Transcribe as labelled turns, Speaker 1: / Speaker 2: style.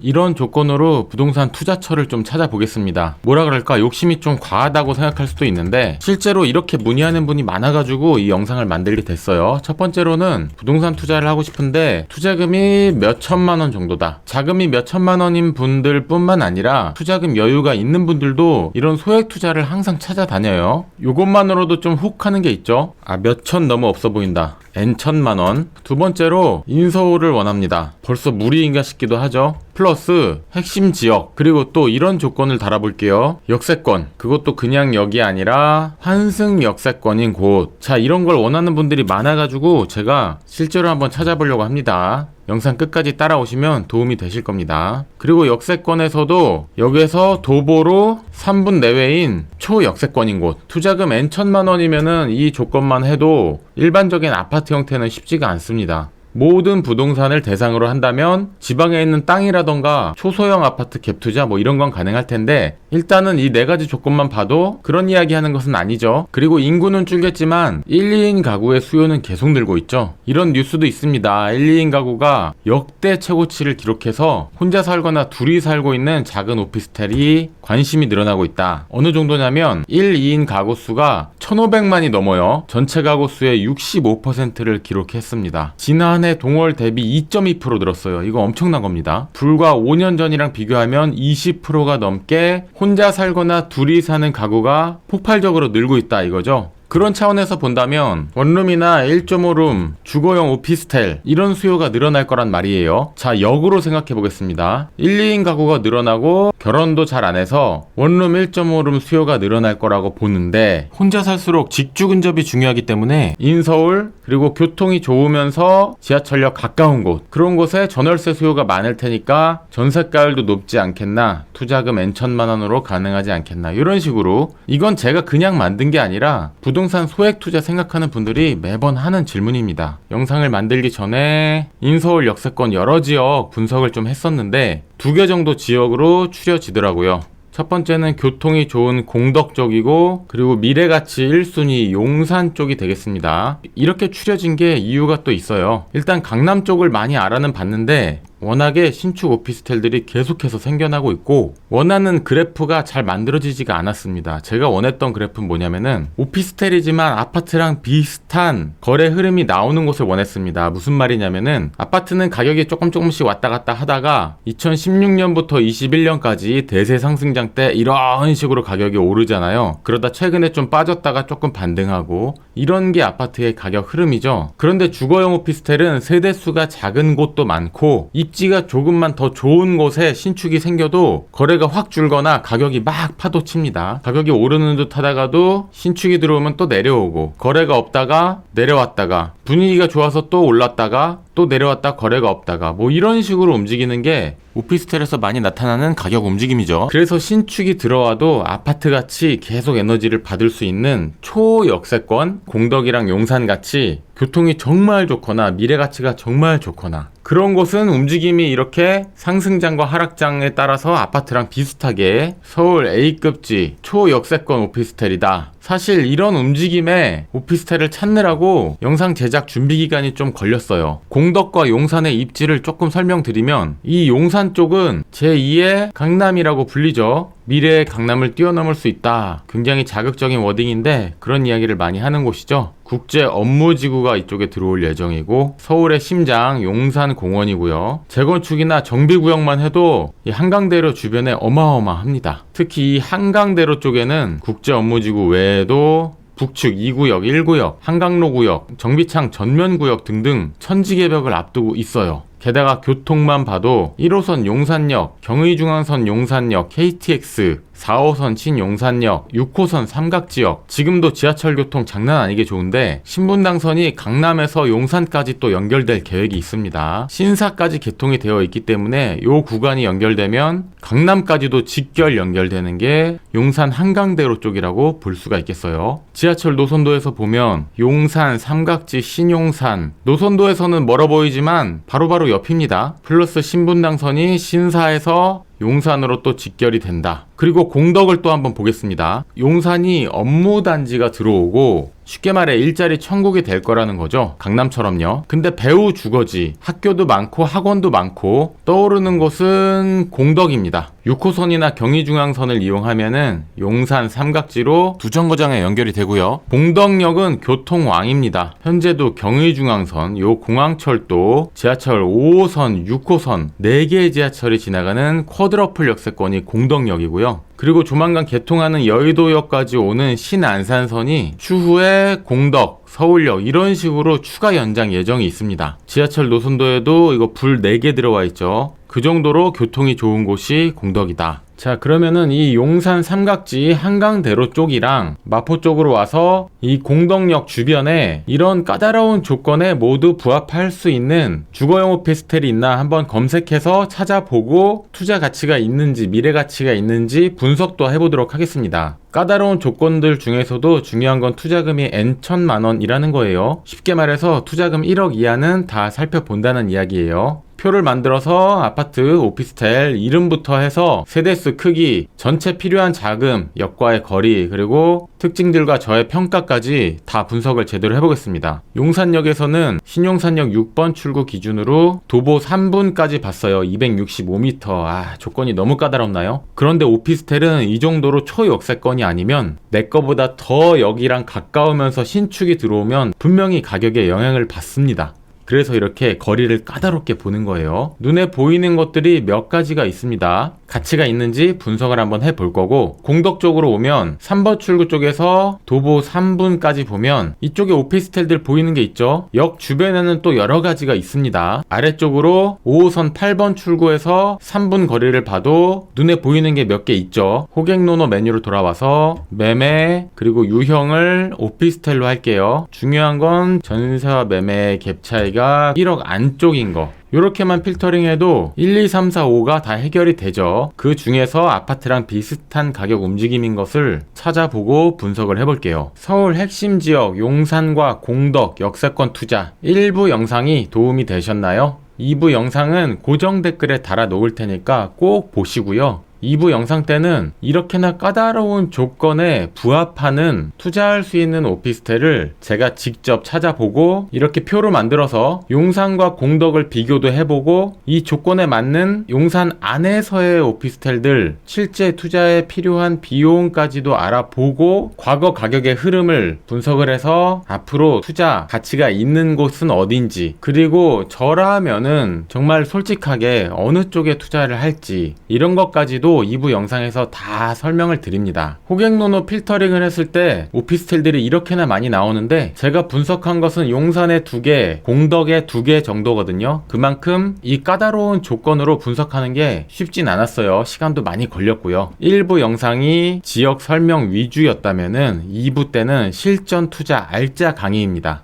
Speaker 1: 이런 조건으로 부동산 투자처를 좀 찾아보겠습니다. 뭐라 그럴까 욕심이 좀 과하다고 생각할 수도 있는데 실제로 이렇게 문의하는 분이 많아가지고 이 영상을 만들게 됐어요. 첫 번째로는 부동산 투자를 하고 싶은데 투자금이 몇 천만 원 정도다. 자금이 몇 천만 원인 분들 뿐만 아니라 투자금 여유가 있는 분들도 이런 소액 투자를 항상 찾아다녀요. 요것만으로도 좀 훅 하는 게 있죠. 아, 몇 천 너무 없어 보인다. N 천만 원. 두 번째로 인서울을 원합니다. 벌써 무리인가 싶기도 하죠. 플러스 핵심 지역 그리고 또 이런 조건을 달아볼게요. 역세권 그것도 그냥 역이 아니라 환승 역세권인 곳. 자 이런 걸 원하는 분들이 많아가지고 제가 실제로 한번 찾아보려고 합니다. 영상 끝까지 따라오시면 도움이 되실 겁니다. 그리고 역세권에서도 여기에서 도보로 3분 내외인 초역세권인 곳 투자금 N 천만 원이면은 이 조건만 해도 일반적인 아파트 형태는 쉽지가 않습니다. 모든 부동산을 대상으로 한다면 지방에 있는 땅이라던가 초소형 아파트 갭 투자 뭐 이런 건 가능할 텐데 일단은 이 네 가지 조건만 봐도 그런 이야기 하는 것은 아니죠. 그리고 인구는 줄겠지만 1, 2인 가구의 수요는 계속 늘고 있죠. 이런 뉴스도 있습니다. 1, 2인 가구가 역대 최고치를 기록해서 혼자 살거나 둘이 살고 있는 작은 오피스텔이 관심이 늘어나고 있다. 어느 정도냐면 1, 2인 가구 수가 1,500만이 넘어요. 전체 가구 수의 65%를 기록했습니다. 지난해 동월 대비 2.2% 늘었어요. 이거 엄청난 겁니다. 불과 5년 전이랑 비교하면 20%가 넘게 혼자 살거나 둘이 사는 가구가 폭발적으로 늘고 있다 이거죠. 그런 차원에서 본다면 원룸이나 1.5룸, 주거용 오피스텔 이런 수요가 늘어날 거란 말이에요. 자, 역으로 생각해 보겠습니다. 1, 2인 가구가 늘어나고 결혼도 잘 안 해서 원룸 1.5룸 수요가 늘어날 거라고 보는데 혼자 살수록 직주 근접이 중요하기 때문에 인서울 그리고 교통이 좋으면서 지하철역 가까운 곳 그런 곳에 전월세 수요가 많을 테니까 전세 가율도 높지 않겠나 투자금 N천만 원으로 가능하지 않겠나 이런 식으로 이건 제가 그냥 만든 게 아니라 부동 산 소액 투자 생각하는 분들이 매번 하는 질문입니다. 영상을 만들기 전에 인서울 역세권 여러 지역 분석을 좀 했었는데 두 개 정도 지역으로 추려지더라고요. 첫 번째는 교통이 좋은 공덕 쪽이고 그리고 미래가치 1순위 용산 쪽이 되겠습니다. 이렇게 추려진 게 이유가 또 있어요. 일단 강남 쪽을 많이 알아는 봤는데 워낙에 신축 오피스텔들이 계속해서 생겨나고 있고 원하는 그래프가 잘 만들어지지가 않았습니다. 제가 원했던 그래프는 뭐냐면은 오피스텔이지만 아파트랑 비슷한 거래 흐름이 나오는 곳을 원했습니다. 무슨 말이냐면은 아파트는 가격이 조금 조금씩 왔다 갔다 하다가 2016년부터 21년까지 대세 상승장 때 이런 식으로 가격이 오르잖아요. 그러다 최근에 좀 빠졌다가 조금 반등하고 이런 게 아파트의 가격 흐름이죠. 그런데 주거용 오피스텔은 세대 수가 작은 곳도 많고 입지가 조금만 더 좋은 곳에 신축이 생겨도 거래가 확 줄거나 가격이 막 파도칩니다. 가격이 오르는 듯 하다가도 신축이 들어오면 또 내려오고 거래가 없다가 내려왔다가 분위기가 좋아서 또 올랐다가 또 내려왔다 거래가 없다가 뭐 이런 식으로 움직이는 게 오피스텔에서 많이 나타나는 가격 움직임이죠. 그래서 신축이 들어와도 아파트 같이 계속 에너지를 받을 수 있는 초역세권, 공덕이랑 용산 같이 교통이 정말 좋거나 미래 가치가 정말 좋거나 그런 곳은 움직임이 이렇게 상승장과 하락장에 따라서 아파트랑 비슷하게 서울 A급지 초역세권 오피스텔이다. 사실 이런 움직임에 오피스텔을 찾느라고 영상 제작 준비 기간이 좀 걸렸어요. 공덕과 용산의 입지를 조금 설명드리면 이 용산 쪽은 제2의 강남이라고 불리죠. 미래의 강남을 뛰어넘을 수 있다. 굉장히 자극적인 워딩인데 그런 이야기를 많이 하는 곳이죠. 국제 업무지구가 이쪽에 들어올 예정이고 서울의 심장 용산공원이고요. 재건축이나 정비구역만 해도 이 한강대로 주변에 어마어마합니다. 특히 이 한강대로 쪽에는 국제 업무지구 외에도 북측 2구역, 1구역, 한강로 구역, 정비창 전면 구역 등등 천지개벽을 앞두고 있어요. 게다가 교통만 봐도 1호선 용산역, 경의중앙선 용산역, KTX, 4호선 신용산역, 6호선 삼각지역, 지금도 지하철 교통 장난 아니게 좋은데 신분당선이 강남에서 용산까지 또 연결될 계획이 있습니다. 신사까지 개통이 되어 있기 때문에 요 구간이 연결되면 강남까지도 직결 연결되는 게 용산 한강대로 쪽이라고 볼 수가 있겠어요. 지하철 노선도에서 보면 용산, 삼각지, 신용산 노선도에서는 멀어 보이지만 바로바로 옆입니다. 플러스 신분 당선이 신사에서 용산으로 또 직결이 된다. 그리고 공덕을 또 한번 보겠습니다. 용산이 업무 단지가 들어오고 쉽게 말해 일자리 천국이 될 거라는 거죠. 강남처럼요. 근데 배우 주거지, 학교도 많고 학원도 많고 떠오르는 곳은 공덕입니다. 6호선이나 경의중앙선을 이용하면은 용산 삼각지로 두 정거장에 연결이 되고요. 공덕역은 교통왕입니다. 현재도 경의중앙선, 요 공항철도, 지하철 5호선, 6호선 4개의 지하철이 지나가는 쿼드러플 역세권이 공덕역이고요. 그리고 조만간 개통하는 여의도역까지 오는 신안산선이 추후에 공덕, 서울역 이런 식으로 추가 연장 예정이 있습니다. 지하철 노선도에도 이거 불 4개 들어와 있죠. 그 정도로 교통이 좋은 곳이 공덕이다. 자, 그러면은 이 용산 삼각지 한강대로 쪽이랑 마포 쪽으로 와서 이 공덕역 주변에 이런 까다로운 조건에 모두 부합할 수 있는 주거용 오피스텔이 있나 한번 검색해서 찾아보고 투자 가치가 있는지 미래 가치가 있는지 분석도 해보도록 하겠습니다. 까다로운 조건들 중에서도 중요한 건 투자금이 N천만 원이라는 거예요. 쉽게 말해서 투자금 1억 이하는 다 살펴본다는 이야기예요. 표를 만들어서 아파트, 오피스텔 이름부터 해서 세대수 크기, 전체 필요한 자금, 역과의 거리, 그리고 특징들과 저의 평가까지 다 분석을 제대로 해보겠습니다. 용산역에서는 신용산역 6번 출구 기준으로 도보 3분까지 봤어요. 265m. 아, 조건이 너무 까다롭나요? 그런데 오피스텔은 이 정도로 초역세권이 아니면 내 거보다 더 여기랑 가까우면서 신축이 들어오면 분명히 가격에 영향을 받습니다. 그래서 이렇게 거리를 까다롭게 보는 거예요. 눈에 보이는 것들이 몇 가지가 있습니다. 가치가 있는지 분석을 한번 해볼 거고, 공덕 쪽으로 오면 3번 출구 쪽에서 도보 3분까지 보면 이쪽에 오피스텔들 보이는 게 있죠. 역 주변에는 또 여러 가지가 있습니다. 아래쪽으로 5호선 8번 출구에서 3분 거리를 봐도 눈에 보이는 게 몇 개 있죠. 호객노노 메뉴로 돌아와서 매매 그리고 유형을 오피스텔로 할게요. 중요한 건 전세와 매매의 갭 차이가 1억 안쪽인 거. 요렇게만 필터링해도 1, 2, 3, 4, 5가 다 해결이 되죠. 그 중에서 아파트랑 비슷한 가격 움직임인 것을 찾아보고 분석을 해볼게요. 서울 핵심 지역 용산과 공덕 역세권 투자 일부 영상이 도움이 되셨나요? 2부 영상은 고정 댓글에 달아 놓을 테니까 꼭 보시고요. 2부 영상 때는 이렇게나 까다로운 조건에 부합하는 투자할 수 있는 오피스텔을 제가 직접 찾아보고 이렇게 표로 만들어서 용산과 공덕을 비교도 해보고 이 조건에 맞는 용산 안에서의 오피스텔들 실제 투자에 필요한 비용까지도 알아보고 과거 가격의 흐름을 분석을 해서 앞으로 투자 가치가 있는 곳은 어딘지 그리고 저라면은 정말 솔직하게 어느 쪽에 투자를 할지 이런 것까지도 2부 영상에서 다 설명을 드립니다. 호객노노 필터링을 했을 때 오피스텔들이 이렇게나 많이 나오는데 제가 분석한 것은 용산에 두 개, 공덕에 두개 정도거든요. 그만큼 이 까다로운 조건으로 분석하는 게 쉽진 않았어요. 시간도 많이 걸렸고요. 1부 영상이 지역 설명 위주였다면은 2부 때는 실전 투자 알짜 강의입니다.